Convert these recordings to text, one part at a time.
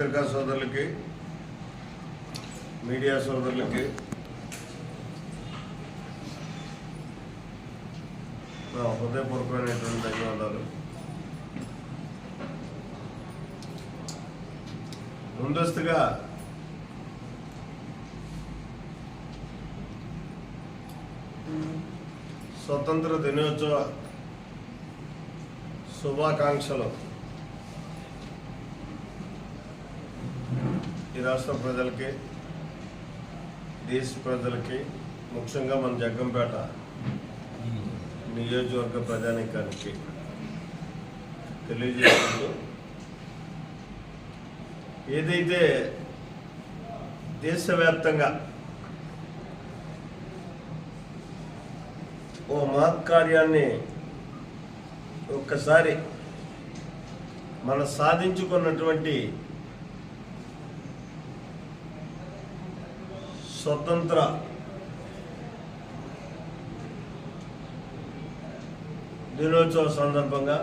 పత్రికా సోదరులకి మీడియా సోదరులకి నా హృదయపూర్వకమైనటువంటి ధన్యవాదాలు. ముందస్తుగా స్వతంత్ర దినోత్సవ శుభాకాంక్షలు. ఈ రాష్ట్ర ప్రజలకి దేశ ప్రజలకి ముఖ్యంగా మన జగ్గంపేట నియోజకవర్గ ప్రజానీకానికి తెలియజేస్తూ ఏదైతే దేశవ్యాప్తంగా ఓ మహత్కార్యాన్ని ఒక్కసారి మనం సాధించుకున్నటువంటి స్వతంత్ర దినోత్సవ సందర్భంగా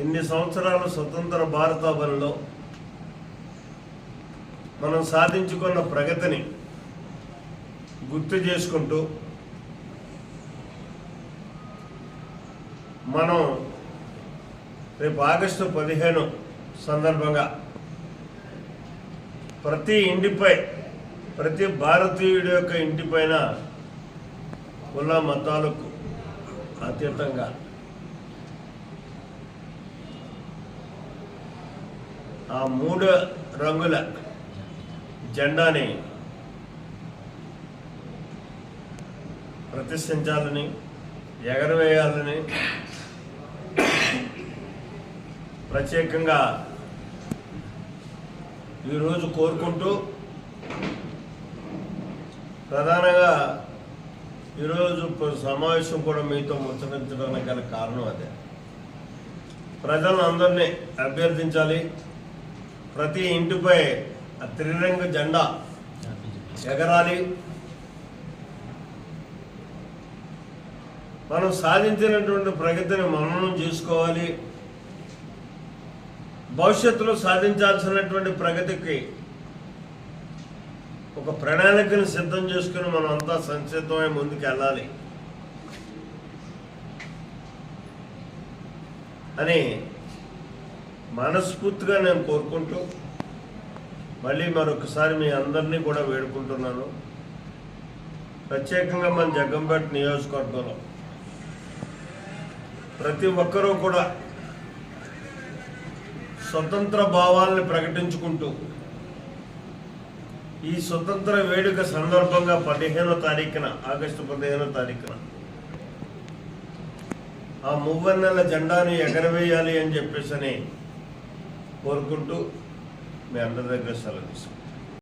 ఇన్ని సంవత్సరాల స్వతంత్ర భారతావనిలో మనం సాధించుకున్న ప్రగతిని గుర్తు చేసుకుంటూ మనం రేపు ఆగస్టు పదిహేను సందర్భంగా ప్రతి ఇంటిపై ప్రతి భారతీయుడి యొక్క ఇంటిపైన కుల మతాలకు అతీతంగా ఆ మూడు రంగుల జెండాని ప్రతిష్ఠించాలని ఎగరవేయాలని ప్రత్యేకంగా ఈరోజు కోరుకుంటూ ప్రధానంగా ఈరోజు సమావేశం కూడా మీతో ముచ్చరించడానికి గల కారణం అదే. ప్రజలను అందరినీ అభ్యర్థించాలి. ప్రతి ఇంటిపై ఆ త్రిరంగ జెండా ఎగరాలి. మనం సాధించినటువంటి ప్రగతిని మననం చేసుకోవాలి. భవిష్యత్తులో సాధించాల్సినటువంటి ప్రగతికి ఒక ప్రణాళికను సిద్ధం చేసుకుని మనం అంతా సంసిద్ధమై ముందుకు వెళ్ళాలి అని మనస్ఫూర్తిగా నేను కోరుకుంటూ మళ్ళీ మరొకసారి మీ అందరినీ కూడా వేడుకుంటున్నాను. ప్రత్యేకంగా మన జగ్గంపేట నియోజకవర్గంలో ప్రతి ఒక్కరూ కూడా స్వతంత్ర భావాల్ని ప్రకటించుకుంటూ ఈ స్వతంత్ర వేడుక సందర్భంగా పదిహేనో తారీఖున ఆగస్టు పదిహేనో తారీఖున. ఆ మువ్వన్నెల జెండాను ఎగరవేయాలి అని చెప్పేసి అని కోరుకుంటూ మీ అందరి దగ్గర సెలవు తీసుకుంటాను